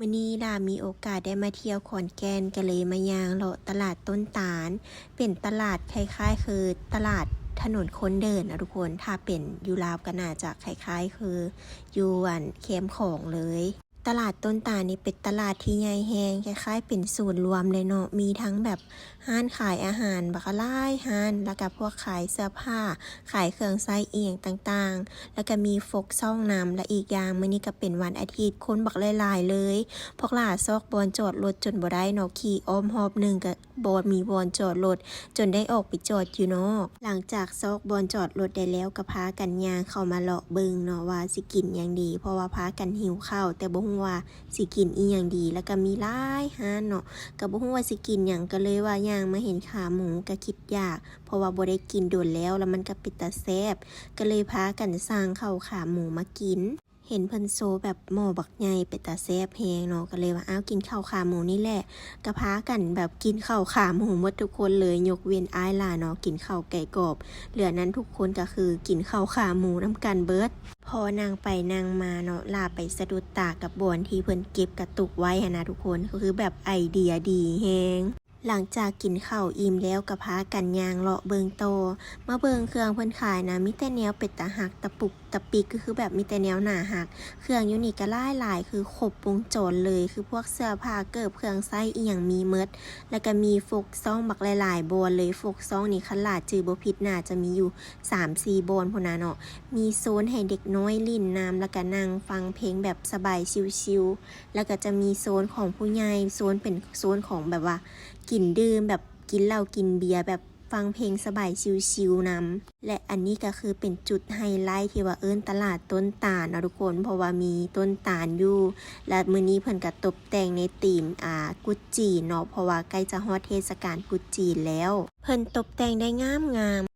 มื่อนี้ดามีโอกาสได้มาเที่ยวขอนแก่นก็เลยมายางเลาะตลาดต้นตาล เป็นตลาดคล้ายๆ คือตลาดถนนคนเดินนะทุกคน ถ้าเป็นยูราวก็น่าจะคล้ายๆ คือยูวันเคมของเลย ตลาดต้นตาลนี่เป็นตลาดที่ใหญ่แฮงคล้ายๆ เป็นศูนย์รวมเลยเนาะ มีทั้งแบบห้านขายอาหารบักหลายห้านแล้วก็พวกขายเสื้อผ้า ขายเครื่องไส้เอียงต่างๆ แล้วก็มีฟกซ่องน้ำและอีกอย่างมื้อนี้ก็เป็นวันอาทิตย์คนบักหลายๆเลย พวกหลาซอกบอนจอดรถจนบ่ได้เนาะขี่อ้อมหอบหนึ่งก็บอนมีบอนจอดรถจนได้ออกไปจอดอยู่เนอกหลังจากซอกบอนจอดรถได้แล้วก็พากันยางเข้ามาเลาะเบิงเนาะว่าสิกินอย่างดี เพราะว่าพากันหิวข้าวแต่บ่ฮูว่าสิกินอีหยังดี แล้วก็มีหลายห้าเนาะก็บ่ฮู้ว่าสิกินหยังก็เลยว่าย่างมาเห็นขาหมูก็คิดอยาก เพราะว่าบ่ได้กินโดนแล้วแล้วมันก็เป็นตาแซ่บก็เลยพากันสร้างข้าวขาหมูมากิน เห็นเพิ่นโซแบบหม้อบักใหญ่เป็นตาแซ่บแฮงเนาะก็เลยว่าอ้าวกินข้าวขาหมูนี่แหละก็พากันแบบกินข้าวขาหมูหมดทุกคนเลยยกเว้นอ้ายล่ะเนาะกินข้าวไก่กรอบ เหลือนั้นทุกคนก็คือกินข้าวขาหมูน้ำกันเบิดพอนางไปนางมาเนาะลาไปสะดุดตากับบอนที่เพิ่นเก็บกระตุกไว้หั้นนะทุกคนก็คือแบบไอเดียดีแฮง หลังจากกินข้าวอิ่มแล้วก็พากันยางเลาะเบิงโต มาเบิงเครื่องเพิ่นขายนะมีแต่แนวเป็ดตาหักตะปุกตะปิกก็คือแบบมีแต่แนวหนาหัก เครื่องยูนิก็หลายหลายคือครบวงจรเลย คือพวกเสื้อผ้าเกิบเครื่องไส้อีหยังมีเมด แล้วก็มีฟกซองบักหลายๆบอนเลยฟกซองนี่ขลาดจือบ่ผิดน่าจะมีอยู่3-4บอนพุ่นน่ะเนาะมีโซนให้เด็กน้อยลิ่นน้ำแล้วก็นั่งฟังเพลงแบบสบายชิวๆแล้วก็จะมีโซนของผู้ใหญ่โซนเป็นโซนของแบบว่ากินดื่มแบบกินเหล้ากินเบียร์แบบฟังเพลงสบายชิวๆนำและอันนี้ก็คือเป็นจุดไฮไลท์ที่ว่าเอิ้นตลาดต้นตาลนะทุกคน เพราะว่ามีต้นตาลอยู่ และมื้อนี้เพิ่นก็ตกแต่งในธีมอ่ากุจีเนาะเพราะว่าใกล้จะฮอดเทศกาลกุจีแล้ว เพิ่นตกแต่งได้งามงาม